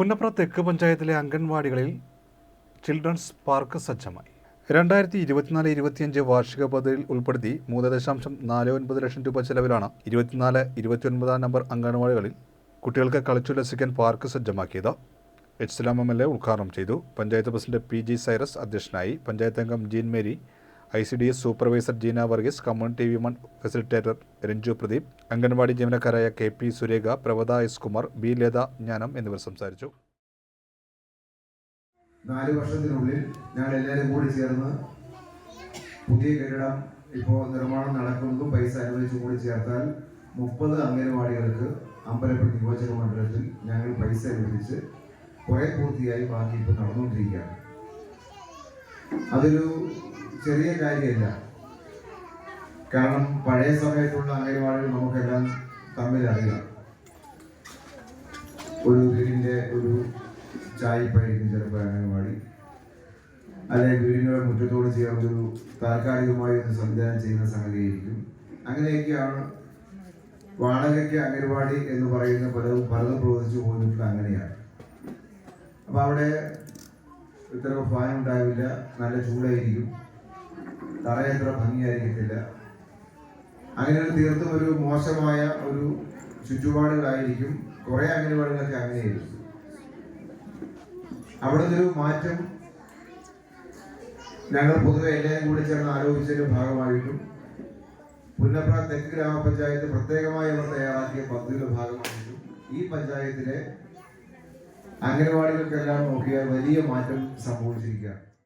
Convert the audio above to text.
പുന്നപ്ര തെക്ക് പഞ്ചായത്തിലെ അംഗൻവാടികളിൽ children's park സജ്ജമായി. രണ്ടായിരത്തി ഇരുപത്തിനാല് ഇരുപത്തിയഞ്ച് വാർഷിക പദ്ധതിയിൽ ഉൾപ്പെടുത്തി മൂന്ന് ദശാംശം നാല് ഒൻപത് ലക്ഷം രൂപ ചെലവിലാണ് ഇരുപത്തിനാല് ഇരുപത്തിയൊൻപതാം നമ്പർ അംഗൻവാടികളിൽ കുട്ടികൾക്ക് കളിച്ചുല്ലസിക്കാൻ park സജ്ജമാക്കിയത്. H. Salam M. L. A ഉദ്ഘാടനം ചെയ്തു. Panchayat president P. G. Cyrus അധ്യക്ഷനായി. പഞ്ചായത്ത് അംഗം Jean Mary I C D S supervisor Jeena Varghese community women facilitator Ranju Pradeep anganwadi ജീവനക്കാരായ K P Surekha Pravatha S Kumar B Latha Gnanam എന്നിവർ സംസാരിച്ചു. നാല് വർഷത്തിനുള്ളിൽ ഞങ്ങൾ എല്ലാവരും കൂടി ചേർന്ന് പുതിയ കെട്ടിടം ഇപ്പോൾ നിർമ്മാണം നടക്കുന്നതും പൈസ അനുവദിച്ചു കൂടി ചേർത്താൽ മുപ്പത് അംഗനവാടികൾക്ക് അമ്പലപ്പുഴ നിയോജക മണ്ഡലത്തിൽ ഞങ്ങൾ പൈസ അനുവദിച്ച് കുറെ പൂർത്തിയായി ബാക്കി ഇപ്പോൾ നടന്നുകൊണ്ടിരിക്കുകയാണ്. അതൊരു ചെറിയ കാര്യമല്ല. കാരണം പഴയ സമയത്തുള്ള അംഗനവാടികൾ നമുക്കെല്ലാം തമ്മിൽ അറിയാം. ഒരു വീടിന്റെ ഒരു ചായപ്പായിരിക്കും ചിലപ്പോൾ അംഗനവാടി അല്ലെ വീടിന്റെ മുറ്റത്തോട് ചേർന്നൊരു താൽക്കാലികമായി ഒന്ന് സംവിധാനം ചെയ്യുന്ന സംഗതിയായിരിക്കും. അങ്ങനെയൊക്കെയാണ് വാടകയ്ക്ക് അംഗൻവാടി എന്ന് പറയുന്ന പലതും പലതും പ്രവർത്തിച്ചു പോയിട്ടുള്ള അങ്ങനെയാണ്. അപ്പോൾ അവിടെ ഇത്ര ഫാൻ ഉണ്ടാവില്ല. നല്ല ചൂടായിരിക്കും. തറ എത്ര ഭംഗിയായിരിക്കത്തില്ല. അങ്ങനെ തീർത്തും ഒരു മോശമായ ഒരു ചുറ്റുപാടുകളായിരിക്കും കുറേ അംഗനവാടികളൊക്കെ അങ്ങനെയായിരിക്കും അവിടെ നിന്നൊരു മാറ്റം ഞങ്ങൾ പൊതുവെ എല്ലാവരും കൂടി ചേർന്ന് ആലോചിച്ചതിന്റെ ഭാഗമായിട്ടും പുന്നപ്ര തെക്ക് ഗ്രാമപഞ്ചായത്ത് പ്രത്യേകമായി അവർ തയ്യാറാക്കിയ പദ്ധതിയുടെ ഭാഗമായിട്ടും ഈ പഞ്ചായത്തിലെ അംഗനവാടികൾക്കെല്ലാം നോക്കിയാൽ വലിയ മാറ്റം സംഭവിച്ചിരിക്കുകയാണ്.